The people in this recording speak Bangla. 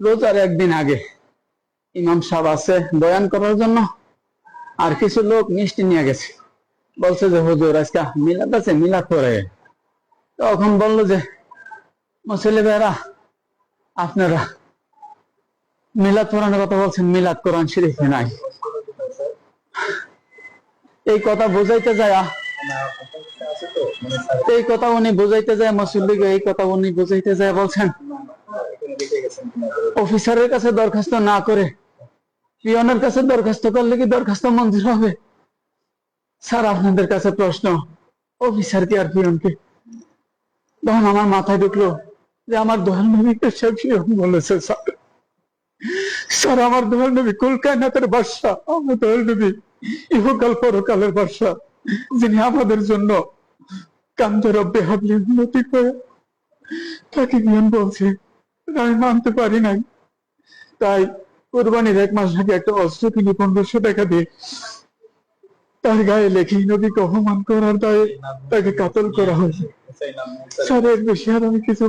রোজার একদিন আগে ইমাম সাহেব আছে বয়ান করার জন্য, আর কিছু লোক মিষ্টি নিয়ে গেছে। বলছে যে, হুজুর, আজকে মিলাদ আছে, মিলাদ করে তখন বলল যে মুসলি ভাইরা আপনারা মিলাদ পড়ানোর কথা বলছেন, মিলাদ কোরআন শরীফে নাই। এই কথা বুঝাইতে যায়, এই কথা উনি বুঝাইতে যায় মুসল্লিকে এই কথা উনি বুঝাইতে যায় বলছেন অফিসারের কাছে দরখাস্ত না করে, পিয়নের কাছে দরখাস্ত করলে কি দরখাস্ত মঞ্জুর হবে? স্যার, আপনাদের কাছে প্রশ্ন, অফিসার কি আর পিয়নকে? তখন আমার মাথায় ঢুকলো যে আমার দোহাল নবীকে সে পিয়ন বলেছে, স্যার। স্যার, আমার দোহাল নবী কুলকায়নাতের বাদশা, আমার দোহাল নবী ইহকাল পরকালের বাদশা, যিনি আমাদের জন্য কান্দের রব্বে উন্নতি করে তাকে পিয়ন বলছে। আমি মানতে পারি নাই। তাই কোরবানির এক মাস আগে একটা অস্ত্র কিনে পনেরোশো টাকা দিয়ে তার গায়ে লেখি নবীকে অপমান করার দায়ে তাকে কাতল করা হয়েছে। স্যার এর বেশি আর আমি কিছু